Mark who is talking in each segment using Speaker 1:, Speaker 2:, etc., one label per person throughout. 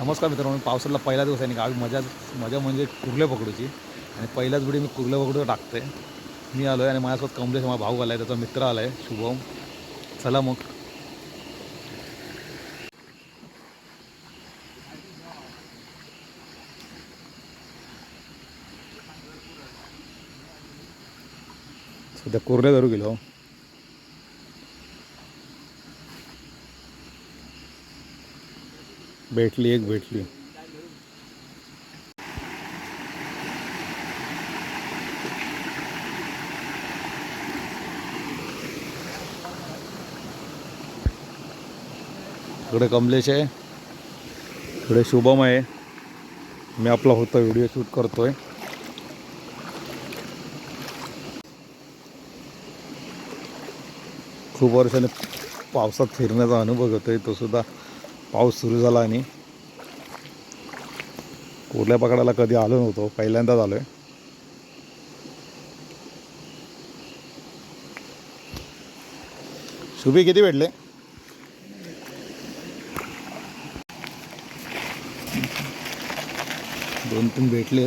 Speaker 1: नमस्कार मित्रांनो पावसाला पहिला दिवस आहे आणि गावी मजा मजा म्हणजे कुर्ले पकडूची. आणि पहिल्याच वेळी मी कुर्ले पकडू टाकते. मी आलो आहे आणि माझ्यासोबत कमलेश माझा भाऊ आला आहे त्याचा मित्र आला आहे शुभम. चला मग. सध्या कुर्ले धरू गेलो. भेटली एक भेटली. इकडे कमलेश आहे. इकडे शुभम आहे. मी आपला होता व्हिडिओ शूट करतोय. खूप वर्षाने पावसात फिरण्याचा अनुभव घेतोय तो सुद्धा पाऊस सुरू झाला आणि कोरल्या पकडायला कधी आलो नव्हतो पहिल्यांदाच आलो आहे शुभी किती भेटले? दोन तीन भेटले.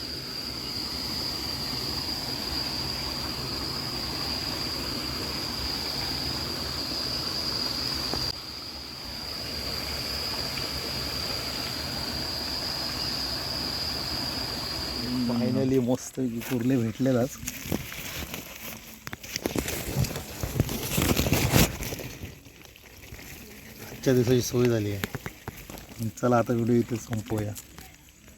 Speaker 1: फायनली मस्त कुर्ले भेटलेलाच. आजच्या दिवसाची सोय झाली आहे. चला आता व्हिडिओ इथे संपवूया